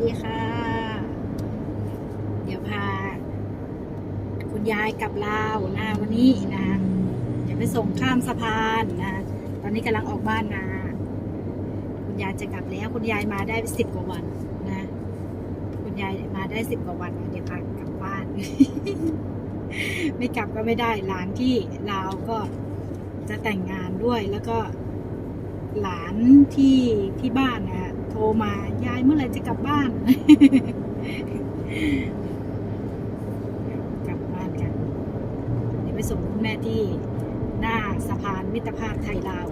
ดีค่ะ เดี๋ยวพา คุณยายกลับลาวนะวันนี้นะเดี๋ยวไปส่งข้ามสะพานนะตอนนี้กำลังออกบ้านมาคุณยายจะกลับแล้ว คุณยายมาได้สิบกว่าวันนะ คุณยายมาได้สิบกว่าวันเดี๋ยวพากลับบ้าน ไม่กลับก็ไม่ได้หลานที่ลาวก็จะแต่งงานด้วยแล้วก็หลานที่ที่บ้านนะ รมายายเมื่อไหร่จะกลับบ้าน กลับบ้านกันเดี๋ยวไปส่งคุณแม่ที่หน้าสะพานมิตรภาพไทยลาว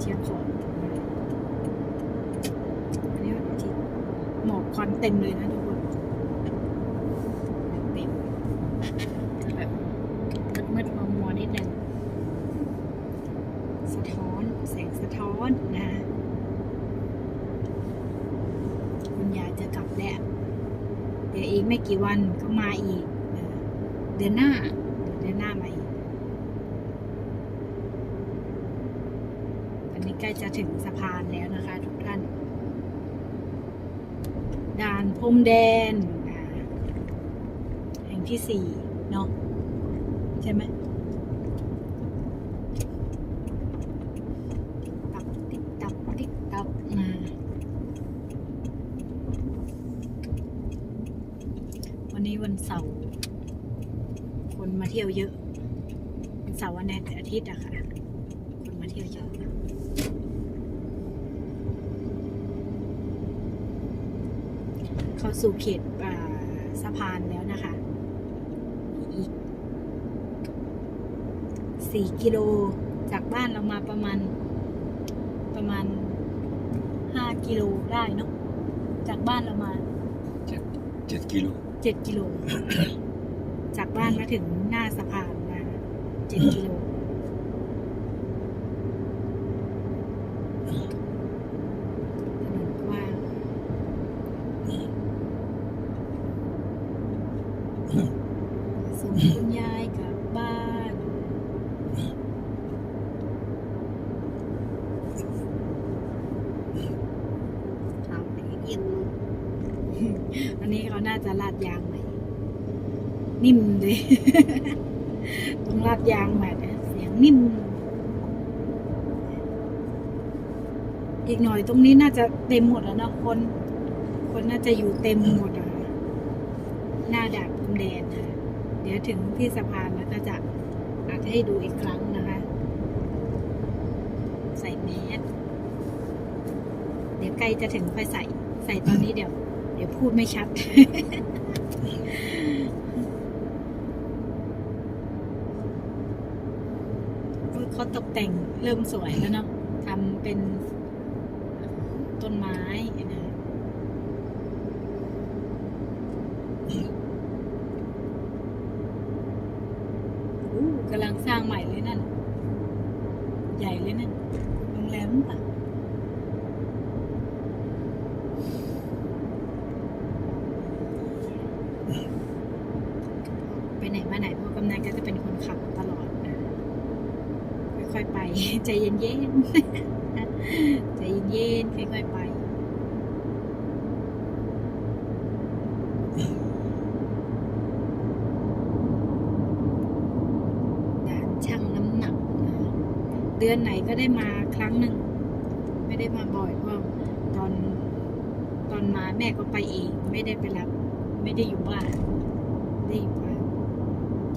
เชียงของอันนี้วันอาทิตย์หมอกควันเต็มเลยนะทุกคนเต็มก็แบบมืดๆมัวๆนิดนึง สะท้อนแสงสะท้อนนะ คุณยายจะกลับแล้ว เดี๋ยวอี กี่วันก็มาอีก เดือนหน้า เดือนหน้ามาอีกอันนี้ใกล้จะถึงสะพานแล้วนะคะ ทุกท่าน ด่านพรมแดนแห่งที่สี่เนาะใช่ไหม ตับติ๊กตับติ๊กตับมา วันนี้วันเสาร์คนมาเที่ยวเยอะวันเสาร์วันอาทิตย์อะค่ะ คนมาเที่ยวเยอะเข้าสู่เขตสะพานแล้วนะคะ อีกสี่กิโลจากบ้านเรามาประมาณ ประมาณห้ากิโลได้เนาะจากบ้านเรามาเจ็ดเจ็ดกิโล เจ็ดกิโล จากบ้านมาถึงหน้าสะพานมาเจ็ดกิโลถนนกว้างส่งคุณยายกลับบ้าน ทำไปกิน อันนี้เขาน่า จะลาดยางใหม่ นิ่มเลยต้องลาดยางใหม่นะเสียงนิ่ม อีกหน่อยตรงนี้น่าจะเต็มหมดแล้วเนาะคน คนน่าจะอยู่เต็มหมดอะหน้าดานพรมแดนค่ะเดี๋ยวถึงที่สะพานแล้วก็จะอาจจะให้ดูอีกครั้งนะคะ ใส่แมสเดี๋ยวใกล้จะถึงค่อยใส่ ใส่ตอนนี้เดี๋ยว ดี๋ยวพูดไม่ชัด เขาตกแต่งเริ่มสวยแล้วเนาะทำเป็นต้นไม้นะกำลังสร้างใหม่เลยนั่น ใหญ่เลยนั่นโรงแรมปะ ไปไหนมาไหนพ่อกำนันก็จะเป็นคนขับตลอดนะ ค่อยๆไป ใจเย็นๆ ใจเย็นๆ ค่อยๆไป ช่างน้ำหนัก เดือนไหนก็ได้มาครั้งหนึ่ง ไม่ได้มาบ่อยเพราะตอนตอนมาแม่ก็ไปเอง ไม่ได้ไปรับ ไม่ได้อยู่บ้านได้อยู่บ้าน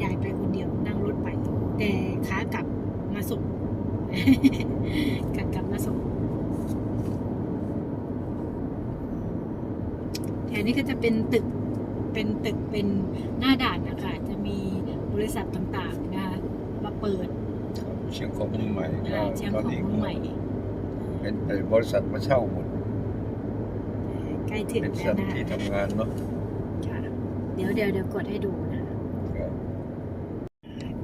ยายไปคนเดียวนั่งรถไป แต่ขากลับ มาส่งกลับกลับมาส่งแถวนี้ก็จะเป็นตึกเป็นตึกเป็นหน้าด่านนะคะ จะมีบริษัทต่างๆนะคะมาเปิดเชียงของเมืองใหม่ก็อ่าเชียงตขออนงนี้เมืองใหม่เป็นเป็นบริษัทมาเช่าหมดใกล้ถึงเป็นแล้สัวตว์นะที่ทำงานเนาะค่ะเดี๋ยวเดี๋ยวเดี๋ยวกดให้ดูนะครับ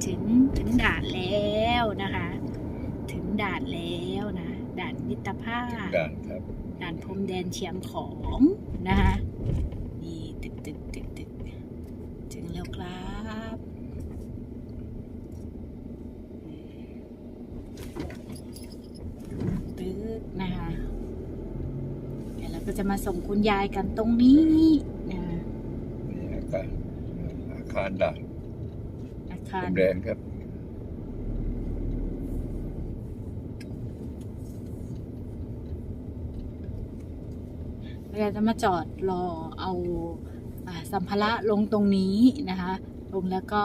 ถึงถึงด่านแล้ว นะคะ ถึงด่านแล้วนะ ด่านมิตรภาพ ด่านครับ ด่านพรมแดนเชียงของนะคะนี่ตึกตึกตึกตึกถึงแล้วครับตึกนะคะเดี๋ยวเราแล้วก็จะมาส่งคุณยายกันตรงนี้นะนี่อาคารอาคารด่านอาพคารรมแดนครับ เราจะมาจอดรอเอาสัมภาระลงตรงนี้นะคะ ลงแล้วก็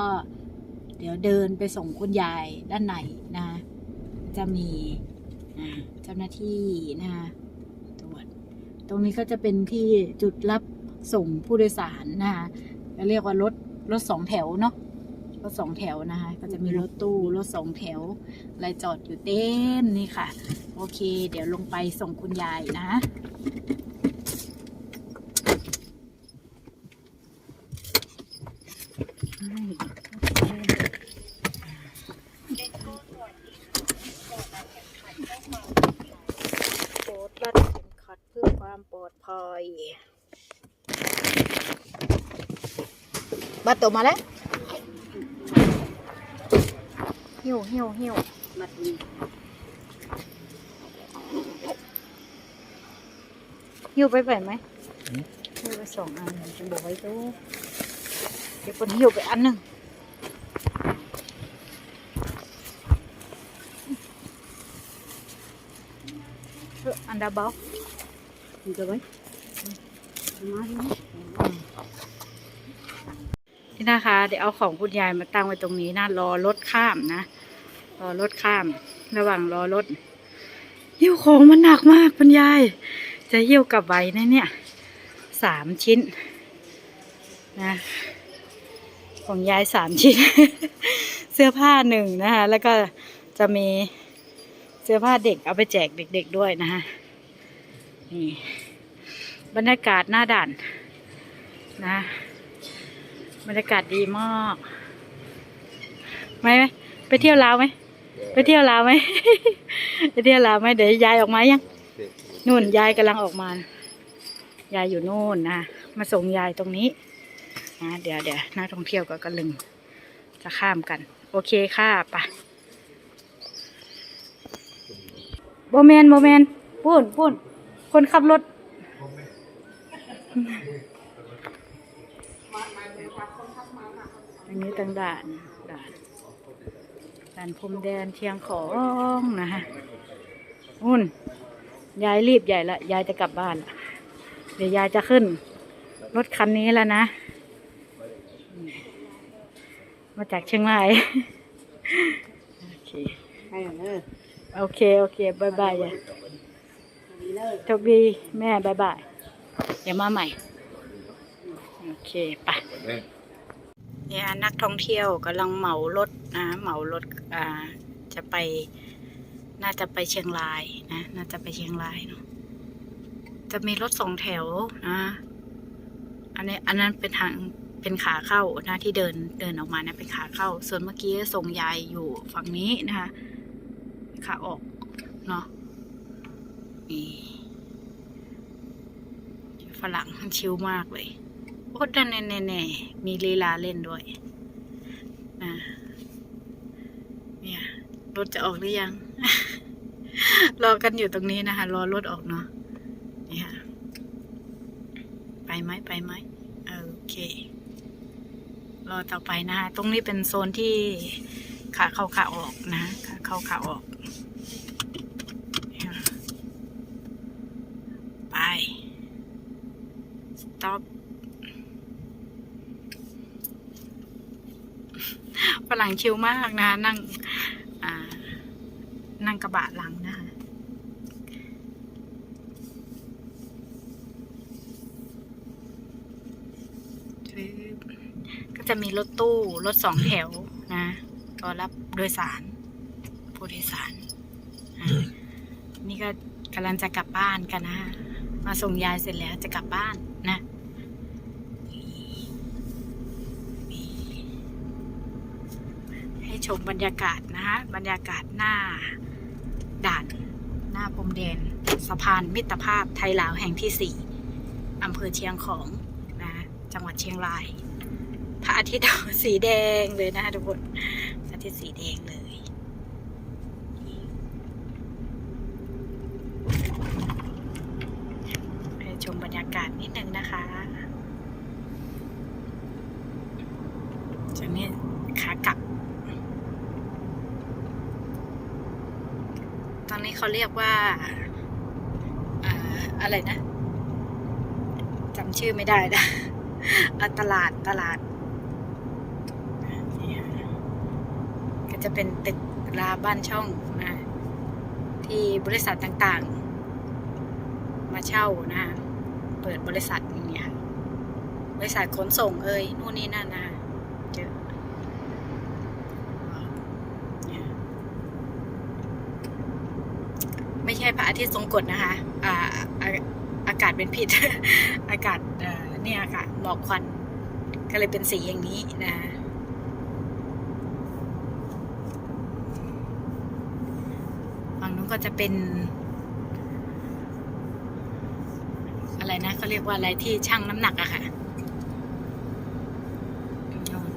เดี๋ยวเดินไปส่งคุณยายด้านในนะจะมีเจ้าหน้าที่นะคะตรวจตรงนี้ก็จะเป็นที่จุดรับส่งผู้โดยสารนะคะเรียกว่ารถรถสองแถวเนาะรถสองแถวนะคะ ก็จะมีรถตู้รถสองแถวอะไรจอดอยู่เต็มนี่ค่ะ โอเค เดี๋ยวลงไปส่งคุณยายนะ โปรดรัดเข็มขัดเพื่อความปลอดภัย บัตรตัวมาแล้วหิวหิวหิวบัดนี้หิวไปไปไหมหิวไปสองอันจะบอกไว้ตู้เดี๋ยวคนหิวไปอันหนึ่งเอออันดาเบามีจะไว้มาดิ นี่นะคะ เดี๋ยวเอาของคุณยายมาตั้งไว้ตรงนี้นะรอรถข้ามนะรอรถข้าม ระหว่างรอรถหิ้วของมันหนักมากคุณยาย จะหิ้วกลับไว้นะเนี่ยสามชิ้น นะ ของยายสามชิ้น เสื้อผ้าหนึ่งนะคะ แล้วก็จะมีเสื้อผ้าเด็กเอาไปแจกเด็กๆด้วยนะคะนี่บรรยากาศหน้าด่านนะ บรรยากาศดีมากไหมไหมไปเที่ยวลาวไหมไปเที่ยวลาวไหม ไปเที่ยวลาวไหมเดี๋ยวยายออกมายังนู่นยายกำลังออกมา ยายอยู่นู่นนะมาส่งยายตรงนี้นะเดี๋ยวเดี๋ยวนักท่องเที่ยวก็กระลึงจะข้ามกัน โอเคค่ะไปโบแมนโบแมนพูนพูนคนขับรถ อันนี้ต่างด่านด่านด่านพรมแดนเชียงของนะฮะอุ่นยายรีบใหญ่ละยายจะกลับบ้านละเดี๋ยวยายจะขึ้น รถคันนี้แล้วนะ มาจากเชียงรายโอเคให้เด้อโอเคโอเคบายบายยายดีเลยโชคดีแม่บายบายเดี๋ยวมาใหม่โอเคไปเนี่ยนักท่องเที่ยวกำลังเหมารถนะเหมารถอ่าจะไป น่าจะไปเชียงรายนะ น่าจะไปเชียงรายเนาะจะมีรถสองแถวนะอันนี้อันนั้นเป็นทางเป็นขาเข้านะที่เดินเดินออกมานะเป็นขาเข้า ส่วนเมื่อกี้ส่งยายอยู่ฝั่งนี้นะคะขาออกเนาะนี่ฝรั่งชิลมากเลย โอ้ดันแน่แน่ๆมีลีลาเล่นด้วยนะเนี่ยรถจะออกหรือยัง รอกันอยู่ตรงนี้นะคะ รอรถออกเนาะนี่ค่ะไปไหมไปไหมโอเครอต่อไปนะคะตรงนี้เป็นโซนที่ขาเข้าขาออกนะขาเข้าขาออกไป stop ฝรั่งชิลมากนะ นั่งนั่งกระบะหลังนะคะก็จะมีรถตู้ รถสองแถวนะ ก็รับโดยสาร ผู้โดยสาร นี่ก็กำลังจะกลับบ้านกันนะ มาส่งยายเสร็จแล้วจะกลับบ้านนะ ชมบรรยากาศนะคะบรรยากาศหน้าด่านหน้าพรมแดน สะพานมิตรภาพไทยลาวแห่งที่ 4อำเภอเชียงของนะจังหวัดเชียงราย พระอาทิตย์สีแดงเลยนะทุกคนพระอาทิตย์สีแดงเลยชมบรรยากาศนิดนึงนะคะจากนี้ขากลับ เขาเรียกว่าอ่าอะไรนะจำชื่อไม่ได้นะตลาดตลาด ก็จะเป็นตึกราบ้านช่องนะที่บริษัทต่างๆ มาเช่านะ เปิดบริษัทอย่างเงี้ยบริษัทขนส่งเอ่ยนู่นนี่นั่นนะเยอะเนี่ยไม่ใช่พระอาทิตย์ทรงกฎนะคะอ่าอาอากาศเป็นพิษ อากาศเอ่อเนี่ยค่ะหมอกควันก็เลยเป็นสีอย่างนี้นะฝั่งนู้นก็จะเป็น อะไรนะเขาเรียกว่าอะไรที่ชั่งน้ำหนักอะค่ะโน่น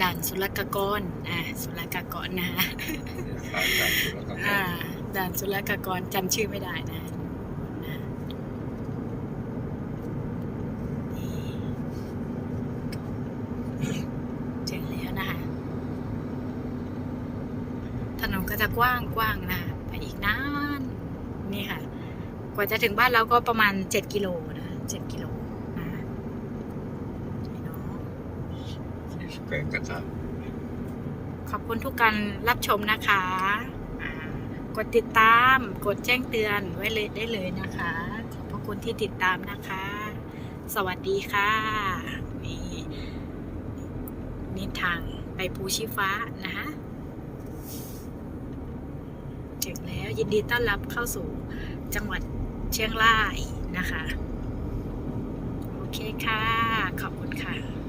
ด่าน ศุลกากรอ่าศุลกากรนะคะด่านสุรกากอ่ารด่านศุลกากรจำชื่อไม่ได้นะถึงแล้วนะคะถนนก็จะกว้างกว้างนะไปอีกนานนี่ค่ะ กว่าจะถึงบ้านเราก็ประมาณเจ็ดกิโลนะเจ็ดกิโลนะนี่เนาะ ที่สแกนกระทะขอบคุณทุกการรับชมนะคะกดติดตาม กดแจ้งเตือนไว้เลยได้เลยนะคะ ขอบพระคุณที่ติดตามนะคะ สวัสดีค่ะนี่นี่ทางไปภูชีฟ้านะคะถึงแล้วยินดีต้อนรับเข้าสู่จังหวัดเชียงรายนะคะ โอเคค่ะ ขอบคุณค่ะ